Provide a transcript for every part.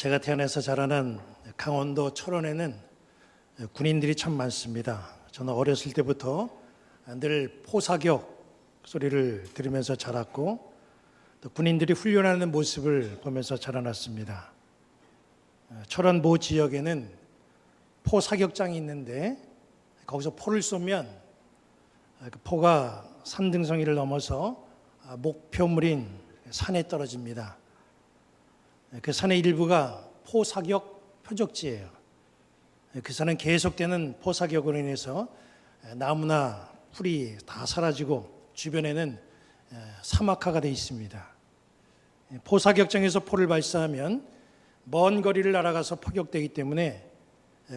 제가 태어나서 자라는 강원도 철원에는 군인들이 참 많습니다. 저는 어렸을 때부터 늘 포사격 소리를 들으면서 자랐고 또 군인들이 훈련하는 모습을 보면서 자라났습니다. 철원 모 지역에는 포 사격장이 있는데 거기서 포를 쏘면 그 포가 산등성이를 넘어서 목표물인 산에 떨어집니다. 그 산의 일부가 포사격 표적지예요. 그 산은 계속되는 포사격으로 인해서 나무나 풀이 다 사라지고 주변에는 사막화가 되어 있습니다. 포사격장에서 포를 발사하면 먼 거리를 날아가서 포격되기 때문에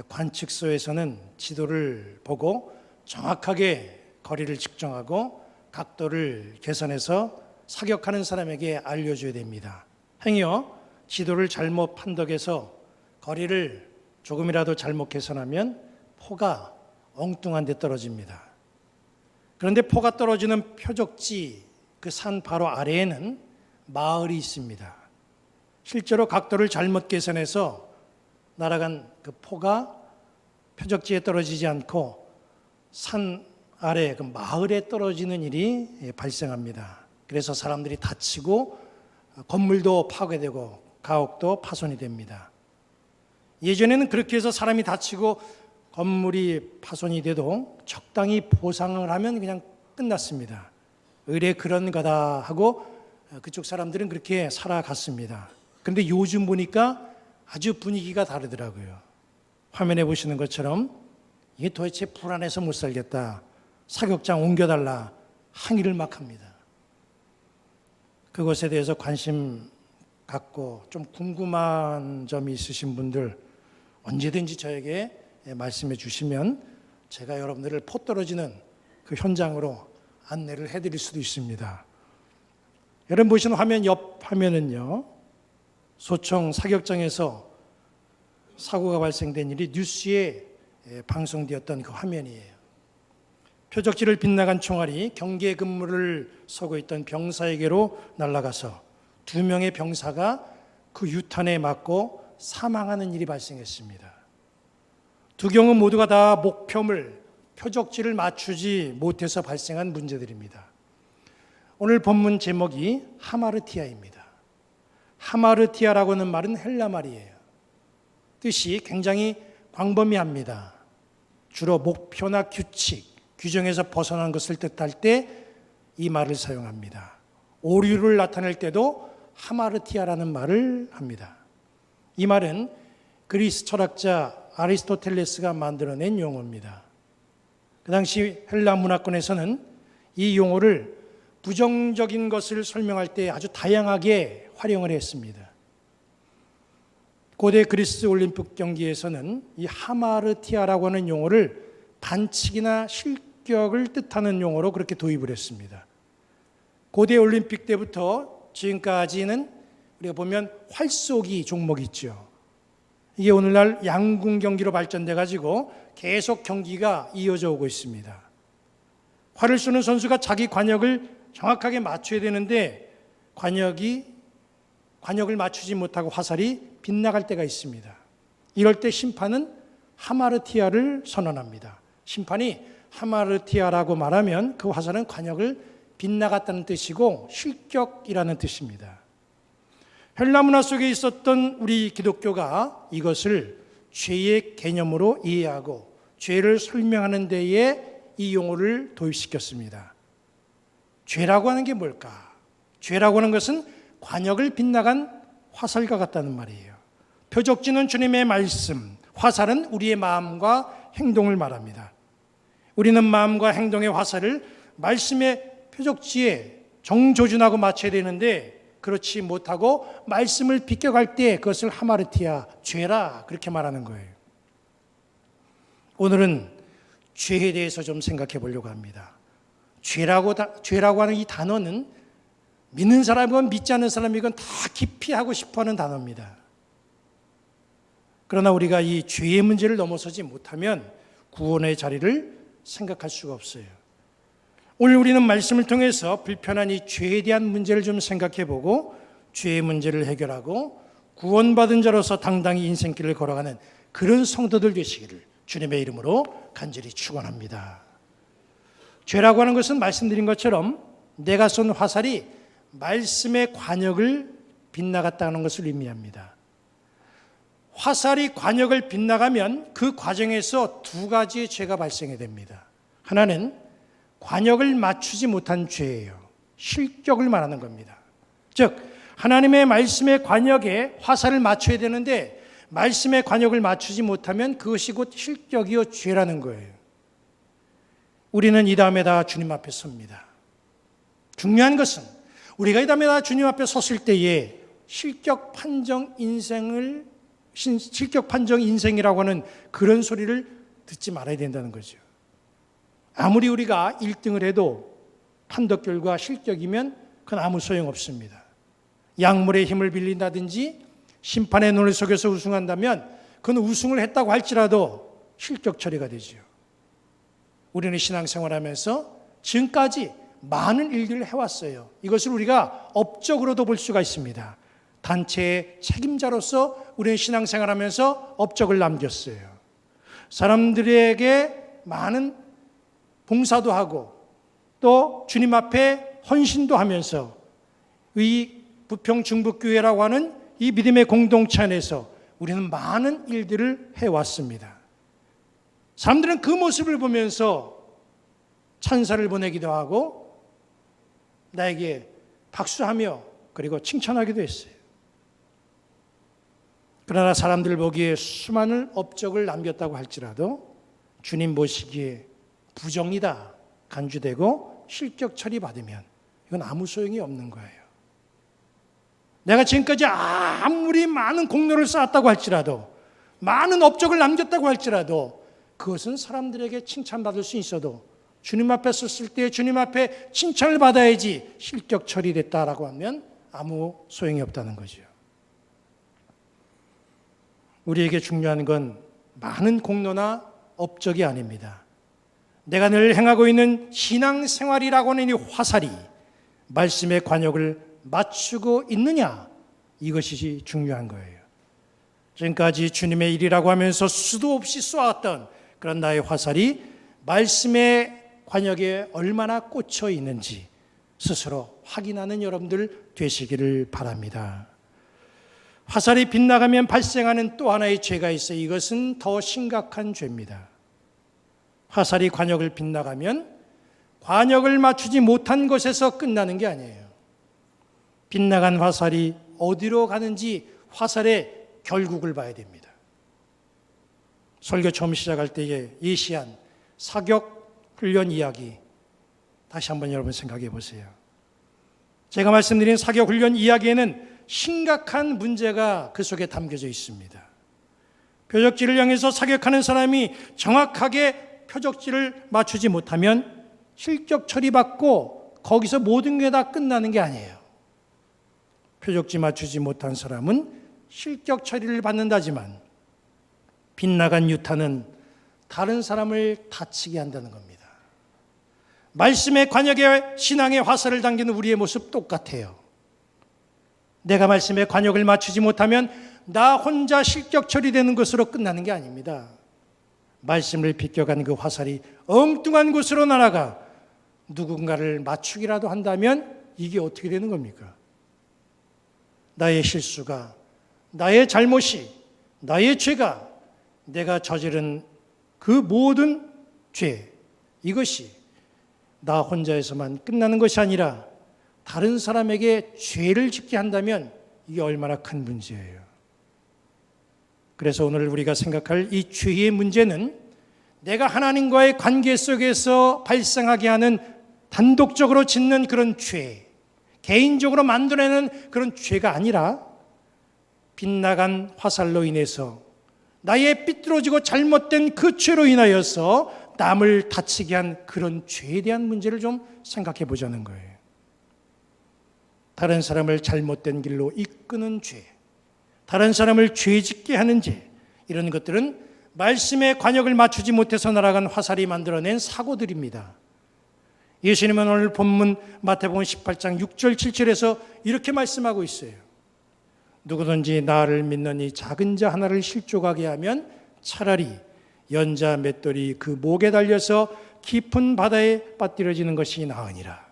관측소에서는 지도를 보고 정확하게 거리를 측정하고 각도를 계산해서 사격하는 사람에게 알려줘야 됩니다. 행여 지도를 잘못 판독해서 거리를 조금이라도 잘못 계산하면 포가 엉뚱한 데 떨어집니다. 그런데 포가 떨어지는 표적지 그 산 바로 아래에는 마을이 있습니다. 실제로 각도를 잘못 계산해서 날아간 그 포가 표적지에 떨어지지 않고 산 아래 그 마을에 떨어지는 일이 발생합니다. 그래서 사람들이 다치고 건물도 파괴되고 가옥도 파손이 됩니다. 예전에는 그렇게 해서 사람이 다치고 건물이 파손이 돼도 적당히 보상을 하면 그냥 끝났습니다. 의뢰 그런 거다 하고 그쪽 사람들은 그렇게 살아갔습니다. 그런데 요즘 보니까 아주 분위기가 다르더라고요. 화면에 보시는 것처럼 이게 도대체 불안해서 못 살겠다. 사격장 옮겨달라. 항의를 막 합니다. 그것에 대해서 관심 갖고 좀 궁금한 점이 있으신 분들 언제든지 저에게 말씀해 주시면 제가 여러분들을 포 떨어지는 그 현장으로 안내를 해드릴 수도 있습니다. 여러분 보시는 화면 옆 화면은요, 소총 사격장에서 사고가 발생된 일이 뉴스에 방송되었던 그 화면이에요. 표적지를 빗나간 총알이 경계 근무를 서고 있던 병사에게로 날아가서 두 명의 병사가 그 유탄에 맞고 사망하는 일이 발생했습니다. 두 경우 모두가 다 목표물, 표적지를 맞추지 못해서 발생한 문제들입니다. 오늘 본문 제목이 하마르티아입니다. 하마르티아라고 하는 말은 헬라 말이에요. 뜻이 굉장히 광범위합니다. 주로 목표나 규칙, 규정에서 벗어난 것을 뜻할 때 이 말을 사용합니다. 오류를 나타낼 때도 하마르티아라는 말을 합니다. 이 말은 그리스 철학자 아리스토텔레스가 만들어낸 용어입니다. 그 당시 헬라 문화권에서는 이 용어를 부정적인 것을 설명할 때 아주 다양하게 활용을 했습니다. 고대 그리스 올림픽 경기에서는 이 하마르티아라고 하는 용어를 반칙이나 실격을 뜻하는 용어로 그렇게 도입을 했습니다. 고대 올림픽 때부터 지금까지는 우리가 보면 활쏘기 종목이 있죠. 이게 오늘날 양궁 경기로 발전돼 가지고 계속 경기가 이어져 오고 있습니다. 활을 쏘는 선수가 자기 관역을 정확하게 맞춰야 되는데 관역이 관역을 맞추지 못하고 화살이 빗나갈 때가 있습니다. 이럴 때 심판은 하마르티아를 선언합니다. 심판이 하마르티아라고 말하면 그 화살은 관역을 빗나갔다는 뜻이고 실격이라는 뜻입니다. 헬라 문화 속에 있었던 우리 기독교가 이것을 죄의 개념으로 이해하고 죄를 설명하는 데에 이 용어를 도입시켰습니다. 죄라고 하는 게 뭘까? 죄라고 하는 것은 관역을 빗나간 화살과 같다는 말이에요. 표적지는 주님의 말씀, 화살은 우리의 마음과 행동을 말합니다. 우리는 마음과 행동의 화살을 말씀의 표적지에 정조준하고 맞춰야 되는데 그렇지 못하고 말씀을 비껴갈 때 그것을 하마르티아 죄라 그렇게 말하는 거예요. 오늘은 죄에 대해서 좀 생각해 보려고 합니다. 죄라고 죄라고 하는 이 단어는 믿는 사람이건 믿지 않는 사람이건 다 깊이 하고 싶어 하는 단어입니다. 그러나 우리가 이 죄의 문제를 넘어서지 못하면 구원의 자리를 생각할 수가 없어요. 오늘 우리는 말씀을 통해서 불편한 이 죄에 대한 문제를 좀 생각해 보고 죄의 문제를 해결하고 구원받은 자로서 당당히 인생길을 걸어가는 그런 성도들 되시기를 주님의 이름으로 간절히 축원합니다. 죄라고 하는 것은 말씀드린 것처럼 내가 쏜 화살이 말씀의 관역을 빗나갔다는 것을 의미합니다. 화살이 관역을 빗나가면 그 과정에서 두 가지의 죄가 발생이 됩니다. 하나는 관역을 맞추지 못한 죄예요. 실격을 말하는 겁니다. 즉, 하나님의 말씀의 관역에 화살을 맞춰야 되는데 말씀의 관역을 맞추지 못하면 그것이 곧 실격이요 죄라는 거예요. 우리는 이 다음에 다 주님 앞에 섭니다. 중요한 것은 우리가 이 다음에 다 주님 앞에 섰을 때에 실격 판정 인생을 실격 판정 인생이라고 하는 그런 소리를 듣지 말아야 된다는 거죠. 아무리 우리가 1등을 해도 판독 결과 실격이면 그건 아무 소용 없습니다. 약물의 힘을 빌린다든지 심판의 눈을 속여서 우승한다면 그건 우승을 했다고 할지라도 실격 처리가 되지요. 우리는 신앙생활하면서 지금까지 많은 일들을 해왔어요. 이것을 우리가 업적으로도 볼 수가 있습니다. 단체의 책임자로서 우리는 신앙생활하면서 업적을 남겼어요. 사람들에게 많은 봉사도 하고 또 주님 앞에 헌신도 하면서 이 부평 중북교회라고 하는 이 믿음의 공동체 안에서 우리는 많은 일들을 해왔습니다. 사람들은 그 모습을 보면서 찬사를 보내기도 하고 나에게 박수하며 그리고 칭찬하기도 했어요. 그러나 사람들 보기에 수많은 업적을 남겼다고 할지라도 주님 보시기에 부정이다 간주되고 실격 처리받으면 이건 아무 소용이 없는 거예요. 내가 지금까지 아무리 많은 공로를 쌓았다고 할지라도 많은 업적을 남겼다고 할지라도 그것은 사람들에게 칭찬받을 수 있어도 주님 앞에 섰을 때 주님 앞에 칭찬을 받아야지 실격 처리됐다라고 하면 아무 소용이 없다는 거죠. 우리에게 중요한 건 많은 공로나 업적이 아닙니다. 내가 늘 행하고 있는 신앙생활이라고 하는 이 화살이 말씀의 관역을 맞추고 있느냐 이것이 중요한 거예요. 지금까지 주님의 일이라고 하면서 수도 없이 쏘았던 그런 나의 화살이 말씀의 관역에 얼마나 꽂혀 있는지 스스로 확인하는 여러분들 되시기를 바랍니다. 화살이 빗나가면 발생하는 또 하나의 죄가 있어요. 이것은 더 심각한 죄입니다. 화살이 관역을 빗나가면 관역을 맞추지 못한 것에서 끝나는 게 아니에요. 빗나간 화살이 어디로 가는지 화살의 결국을 봐야 됩니다. 설교 처음 시작할 때에 예시한 사격 훈련 이야기 다시 한번 여러분 생각해 보세요. 제가 말씀드린 사격 훈련 이야기에는 심각한 문제가 그 속에 담겨져 있습니다. 표적지를 향해서 사격하는 사람이 정확하게 표적지를 맞추지 못하면 실격 처리받고 거기서 모든 게 다 끝나는 게 아니에요. 표적지 맞추지 못한 사람은 실격 처리를 받는다지만 빗나간 유탄은 다른 사람을 다치게 한다는 겁니다. 말씀의 관역에 신앙의 화살을 당기는 우리의 모습 똑같아요. 내가 말씀에 관역을 맞추지 못하면 나 혼자 실격 처리되는 것으로 끝나는 게 아닙니다. 말씀을 비껴간 그 화살이 엉뚱한 곳으로 날아가 누군가를 맞추기라도 한다면 이게 어떻게 되는 겁니까? 나의 실수가, 나의 잘못이, 나의 죄가, 내가 저지른 그 모든 죄, 이것이 나 혼자에서만 끝나는 것이 아니라 다른 사람에게 죄를 짓게 한다면 이게 얼마나 큰 문제예요. 그래서 오늘 우리가 생각할 이 죄의 문제는 내가 하나님과의 관계 속에서 발생하게 하는 단독적으로 짓는 그런 죄, 개인적으로 만들어내는 그런 죄가 아니라 빗나간 화살로 인해서 나의 삐뚤어지고 잘못된 그 죄로 인하여서 남을 다치게 한 그런 죄에 대한 문제를 좀 생각해 보자는 거예요. 다른 사람을 잘못된 길로 이끄는 죄, 다른 사람을 죄짓게 하는 죄, 이런 것들은 말씀의 관역을 맞추지 못해서 날아간 화살이 만들어낸 사고들입니다. 예수님은 오늘 본문 마태복음 18장 6절 7절에서 이렇게 말씀하고 있어요. 누구든지 나를 믿는 이 작은 자 하나를 실족하게 하면 차라리 연자 맷돌이 그 목에 달려서 깊은 바다에 빠뜨려지는 것이 나으니라.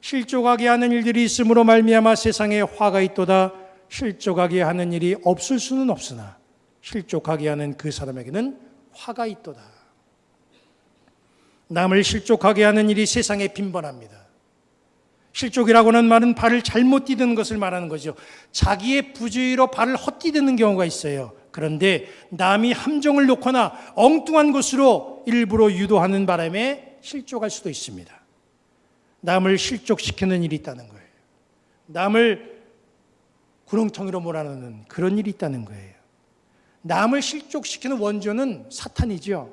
실족하게 하는 일들이 있으므로 말미암아 세상에 화가 있도다. 실족하게 하는 일이 없을 수는 없으나 실족하게 하는 그 사람에게는 화가 있도다. 남을 실족하게 하는 일이 세상에 빈번합니다. 실족이라고는 말은 발을 잘못 디드는 것을 말하는 거죠. 자기의 부주의로 발을 헛디드는 경우가 있어요. 그런데 남이 함정을 놓거나 엉뚱한 곳으로 일부러 유도하는 바람에 실족할 수도 있습니다. 남을 실족시키는 일이 있다는 거예요. 남을 구렁텅이로 몰아넣는 그런 일이 있다는 거예요. 남을 실족시키는 원조는 사탄이죠.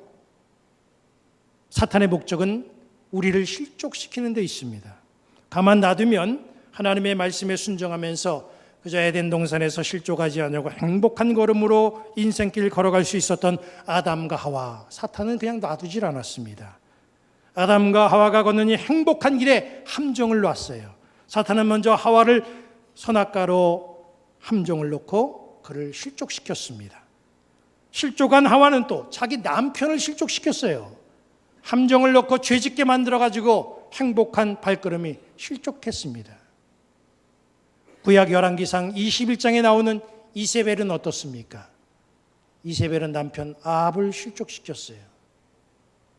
사탄의 목적은 우리를 실족시키는 데 있습니다. 가만 놔두면 하나님의 말씀에 순종하면서 그저 에덴 동산에서 실족하지 않으고 행복한 걸음으로 인생길 걸어갈 수 있었던 아담과 하와 사탄은 그냥 놔두질 않았습니다. 아담과 하와가 걷는 이 행복한 길에 함정을 놨어요. 사탄은 먼저 하와를 선악가로 함정을 놓고 그를 실족시켰습니다. 실족한 하와는 또 자기 남편을 실족시켰어요. 함정을 넣고 죄짓게 만들어 가지고 행복한 발걸음이 실족했습니다. 구약 열왕기상 21장에 나오는 이세벨은 어떻습니까? 이세벨은 남편 아합을 실족시켰어요.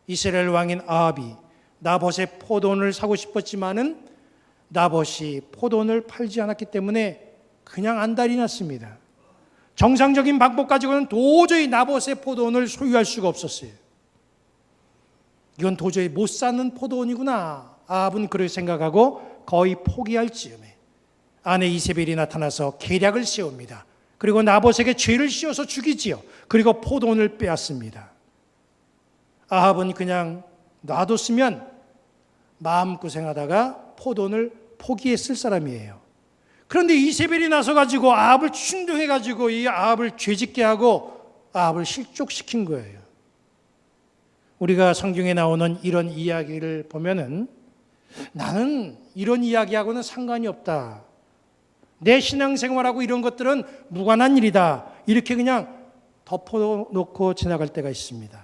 이스라엘 왕인 아합이 나봇의 포돈을 사고 싶었지만은 나봇이 포돈을 팔지 않았기 때문에 그냥 안달이 났습니다. 정상적인 방법 가지고는 도저히 나봇의 포돈을 소유할 수가 없었어요. 이건 도저히 못 사는 포도원이구나. 아합은 그렇게 생각하고 거의 포기할 즈음에 아내 이세벨이 나타나서 계략을 세웁니다. 그리고 나봇에게 죄를 씌워서 죽이지요. 그리고 포도원을 빼앗습니다. 아합은 그냥 놔뒀으면 마음고생하다가 포도원을 포기했을 사람이에요. 그런데 이세벨이 나서 가지고 아합을 충동해 가지고 이 아합을 죄짓게 하고 아합을 실족시킨 거예요. 우리가 성경에 나오는 이런 이야기를 보면은 나는 이런 이야기하고는 상관이 없다. 내 신앙생활하고 이런 것들은 무관한 일이다. 이렇게 그냥 덮어놓고 지나갈 때가 있습니다.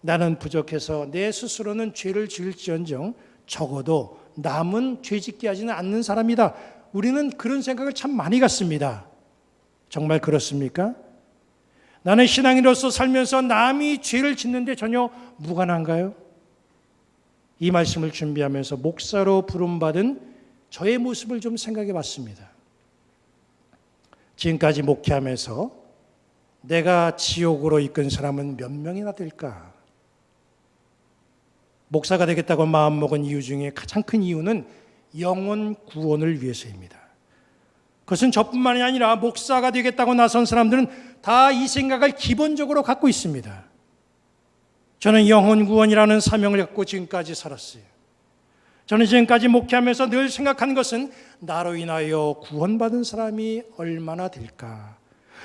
나는 부족해서 내 스스로는 죄를 지을지언정 적어도 남은 죄 짓게 하지는 않는 사람이다. 우리는 그런 생각을 참 많이 갖습니다. 정말 그렇습니까? 나는 신앙인으로서 살면서 남이 죄를 짓는데 전혀 무관한가요? 이 말씀을 준비하면서 목사로 부름받은 저의 모습을 좀 생각해 봤습니다. 지금까지 목회하면서 내가 지옥으로 이끈 사람은 몇 명이나 될까? 목사가 되겠다고 마음먹은 이유 중에 가장 큰 이유는 영혼 구원을 위해서입니다. 그것은 저뿐만이 아니라 목사가 되겠다고 나선 사람들은 다 이 생각을 기본적으로 갖고 있습니다. 저는 영혼 구원이라는 사명을 갖고 지금까지 살았어요. 저는 지금까지 목회하면서 늘 생각한 것은 나로 인하여 구원받은 사람이 얼마나 될까?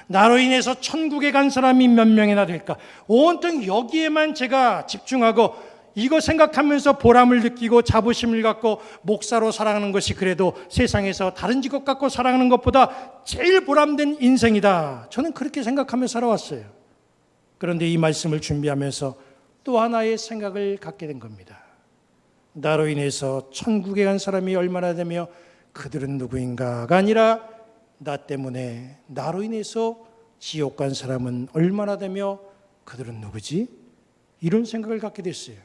나로 인해서 천국에 간 사람이 몇 명이나 될까? 온통 여기에만 제가 집중하고 이거 생각하면서 보람을 느끼고 자부심을 갖고 목사로 살아가는 것이 그래도 세상에서 다른 직업 갖고 살아가는 것보다 제일 보람된 인생이다. 저는 그렇게 생각하며 살아왔어요. 그런데 이 말씀을 준비하면서 또 하나의 생각을 갖게 된 겁니다. 나로 인해서 천국에 간 사람이 얼마나 되며 그들은 누구인가가 아니라 나 때문에 나로 인해서 지옥 간 사람은 얼마나 되며 그들은 누구지? 이런 생각을 갖게 됐어요.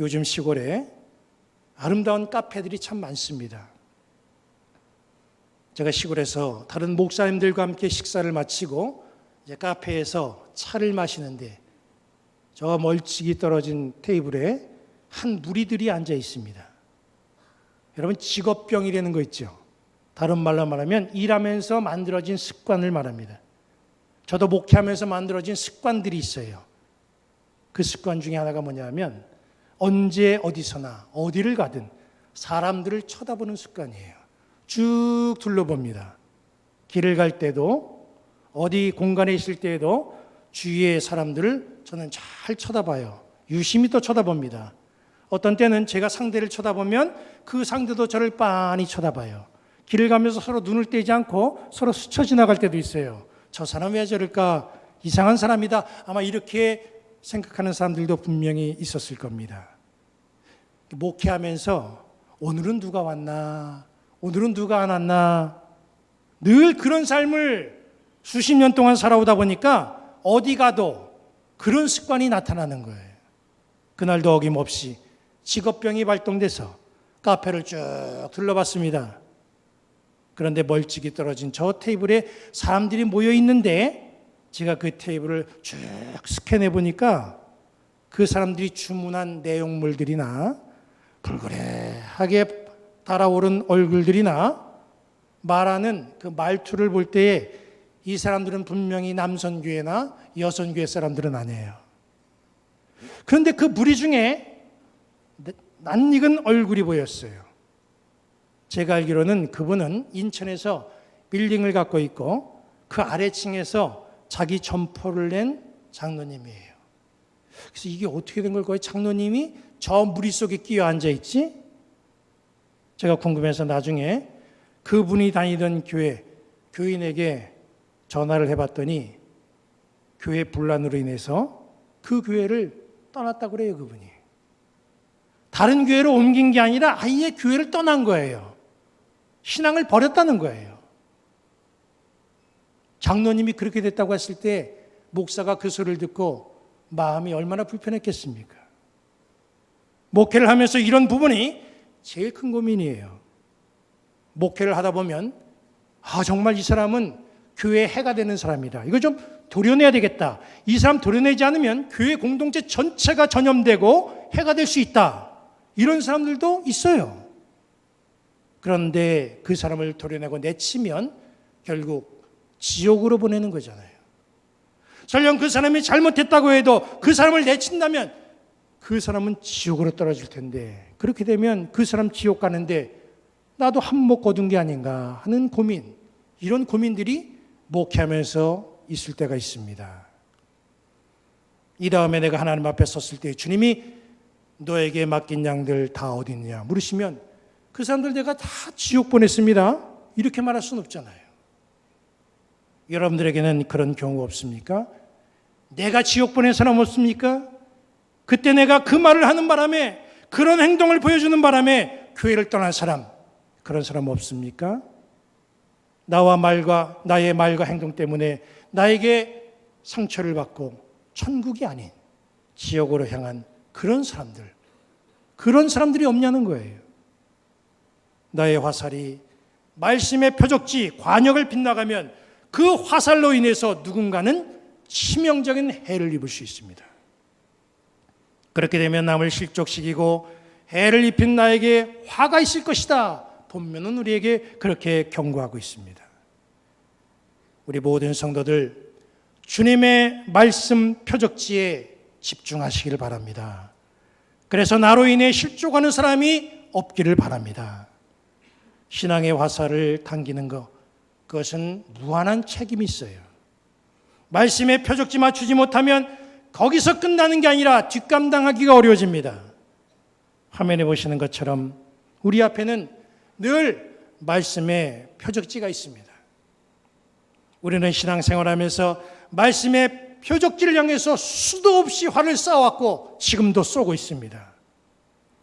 요즘 시골에 아름다운 카페들이 참 많습니다. 제가 시골에서 다른 목사님들과 함께 식사를 마치고 이제 카페에서 차를 마시는데 저 멀찍이 떨어진 테이블에 한 무리들이 앉아 있습니다. 여러분 직업병이라는 거 있죠. 다른 말로 말하면 일하면서 만들어진 습관을 말합니다. 저도 목회하면서 만들어진 습관들이 있어요. 그 습관 중에 하나가 뭐냐면 언제 어디서나 어디를 가든 사람들을 쳐다보는 습관이에요. 쭉 둘러봅니다. 길을 갈 때도 어디 공간에 있을 때에도 주위의 사람들을 저는 잘 쳐다봐요. 유심히 또 쳐다봅니다. 어떤 때는 제가 상대를 쳐다보면 그 상대도 저를 빤히 쳐다봐요. 길을 가면서 서로 눈을 떼지 않고 서로 스쳐 지나갈 때도 있어요. 저 사람 왜 저럴까? 이상한 사람이다. 아마 이렇게 생각하는 사람들도 분명히 있었을 겁니다. 목회하면서 오늘은 누가 왔나? 오늘은 누가 안 왔나? 늘 그런 삶을 수십 년 동안 살아오다 보니까 어디 가도 그런 습관이 나타나는 거예요. 그날도 어김없이 직업병이 발동돼서 카페를 쭉 둘러봤습니다. 그런데 멀찍이 떨어진 저 테이블에 사람들이 모여 있는데 제가 그 테이블을 쭉 스캔해 보니까 그 사람들이 주문한 내용물들이나 불그레하게 달아오른 얼굴들이나 말하는 그 말투를 볼 때에 이 사람들은 분명히 남선교회나 여선교회 사람들은 아니에요. 그런데 그 무리 중에 낯익은 얼굴이 보였어요. 제가 알기로는 그분은 인천에서 빌딩을 갖고 있고 그 아래층에서 자기 점포를 낸 장로님이에요. 그래서 이게 어떻게 된 걸까요? 장로님이 저 무리 속에 끼어 앉아 있지? 제가 궁금해서 나중에 그분이 다니던 교회 교인에게 전화를 해봤더니 교회 분란으로 인해서 그 교회를 떠났다고 그래요, 그분이. 다른 교회로 옮긴 게 아니라 아예 교회를 떠난 거예요. 신앙을 버렸다는 거예요. 장로님이 그렇게 됐다고 했을 때 목사가 그 소리를 듣고 마음이 얼마나 불편했겠습니까? 목회를 하면서 이런 부분이 제일 큰 고민이에요. 목회를 하다 보면 아 정말 이 사람은 교회에 해가 되는 사람이다. 이거 좀 도려내야 되겠다. 이 사람 도려내지 않으면 교회 공동체 전체가 전염되고 해가 될 수 있다. 이런 사람들도 있어요. 그런데 그 사람을 도려내고 내치면 결국 지옥으로 보내는 거잖아요. 설령 그 사람이 잘못했다고 해도 그 사람을 내친다면 그 사람은 지옥으로 떨어질 텐데 그렇게 되면 그 사람 지옥 가는데 나도 한몫 거둔 게 아닌가 하는 고민 이런 고민들이 목회하면서 있을 때가 있습니다. 이 다음에 내가 하나님 앞에 섰을 때 주님이 너에게 맡긴 양들 다 있느냐 물으시면 그 사람들 내가 다 지옥 보냈습니다. 이렇게 말할 수는 없잖아요. 여러분들에게는 그런 경우 없습니까? 내가 지옥 보낸 사람 없습니까? 그때 내가 그 말을 하는 바람에 그런 행동을 보여주는 바람에 교회를 떠난 사람 그런 사람 없습니까? 나와 말과 나의 말과 행동 때문에 나에게 상처를 받고 천국이 아닌 지옥으로 향한 그런 사람들 그런 사람들이 없냐는 거예요. 나의 화살이 말씀의 표적지 관역을 빗나가면 그 화살로 인해서 누군가는 치명적인 해를 입을 수 있습니다. 그렇게 되면 남을 실족시키고 해를 입힌 나에게 화가 있을 것이다. 본면은 우리에게 그렇게 경고하고 있습니다. 우리 모든 성도들 주님의 말씀 표적지에 집중하시기를 바랍니다. 그래서 나로 인해 실족하는 사람이 없기를 바랍니다. 신앙의 화살을 당기는 것, 그것은 무한한 책임이 있어요. 말씀에 표적지 맞추지 못하면 거기서 끝나는 게 아니라 뒷감당하기가 어려워집니다. 화면에 보시는 것처럼 우리 앞에는 늘 말씀의 표적지가 있습니다. 우리는 신앙생활하면서 말씀의 표적지를 향해서 수도 없이 화를 쏴왔고 지금도 쏘고 있습니다.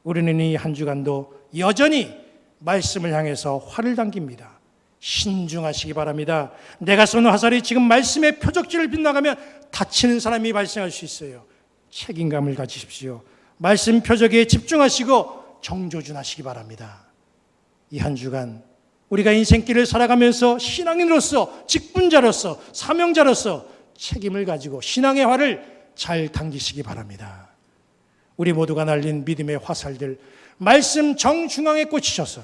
우리는 이 한 주간도 여전히 말씀을 향해서 화를 당깁니다. 신중하시기 바랍니다. 내가 쏘는 화살이 지금 말씀의 표적지를 빗나가면 다치는 사람이 발생할 수 있어요. 책임감을 가지십시오. 말씀 표적에 집중하시고 정조준하시기 바랍니다. 이 한 주간 우리가 인생길을 살아가면서 신앙인으로서 직분자로서 사명자로서 책임을 가지고 신앙의 화를 잘 당기시기 바랍니다. 우리 모두가 날린 믿음의 화살들 말씀 정중앙에 꽂히셔서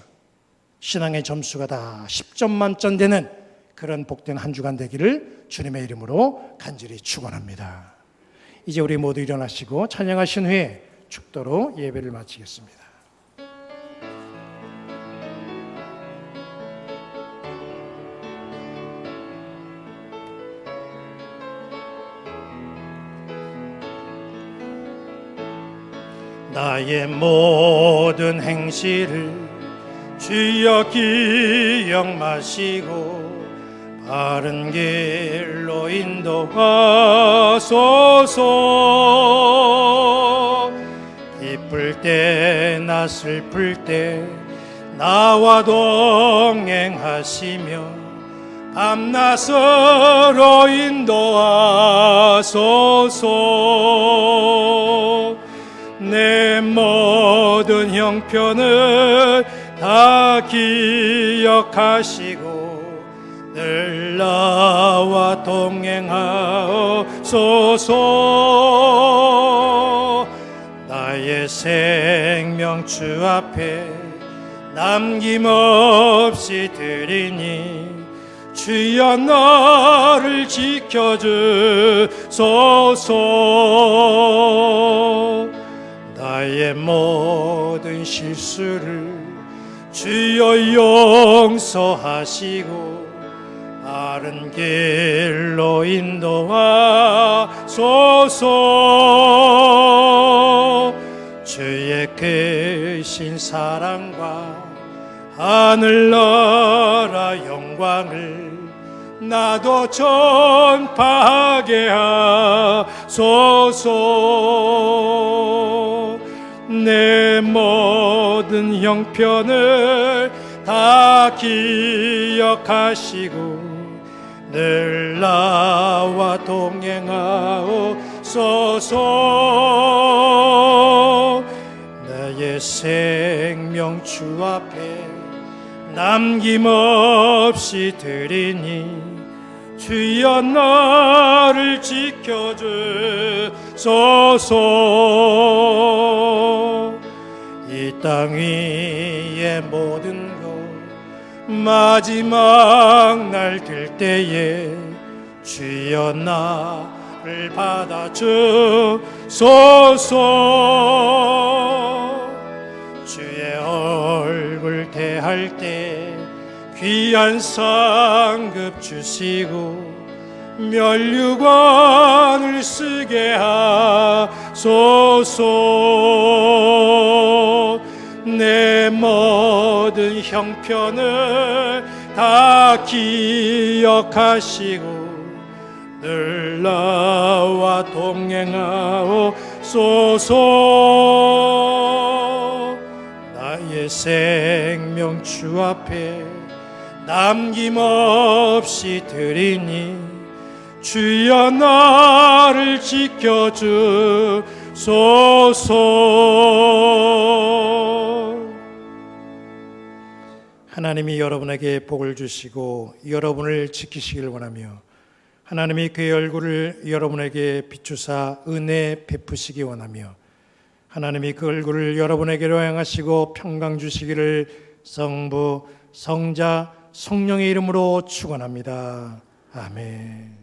신앙의 점수가 다 10점 만점 되는 그런 복된 한 주간 되기를 주님의 이름으로 간절히 축원합니다. 이제 우리 모두 일어나시고 찬양하신 후에 축도로 예배를 마치겠습니다. 나의 모든 행실을 주여 기억 마시고 바른 길로 인도하소서. 기쁠 때 나 슬플 때 나와 동행하시며 밤낮으로 인도하소서. 내 모든 형편을 다 기억하시고 늘 나와 동행하소서. 나의 생명 주 앞에 남김없이 드리니 주여 나를 지켜주소서. 나의 모든 실수를 주여 용서하시고 바른 길로 인도하소서. 주의 크신 사랑과 하늘나라 영광을 나도 전파하게 하소서 내 모든 형편을 다 기억하시고 늘 나와 동행하옵소서. 나의 생명 주 앞에 남김없이 드리니 주여 나를 지켜주소서 이 땅 위의 모든 것 마지막 날들 때에 주여 나를 받아주소서. 주의 얼굴 대할 때 귀한 상급 주시고 멸류관을 쓰게 하소서. 내 모든 형편을 다 기억하시고 늘 나와 동행하옵소서. 나의 생명 주 앞에 남김없이 드리니 주여 나를 지켜주소서 하나님이 여러분에게 복을 주시고 여러분을 지키시길 원하며 하나님이 그의 얼굴을 여러분에게 비추사 은혜 베푸시기 원하며 하나님이 그 얼굴을 여러분에게로 향하시고 평강 주시기를 성부 성자 성령의 이름으로 축원합니다. 아멘.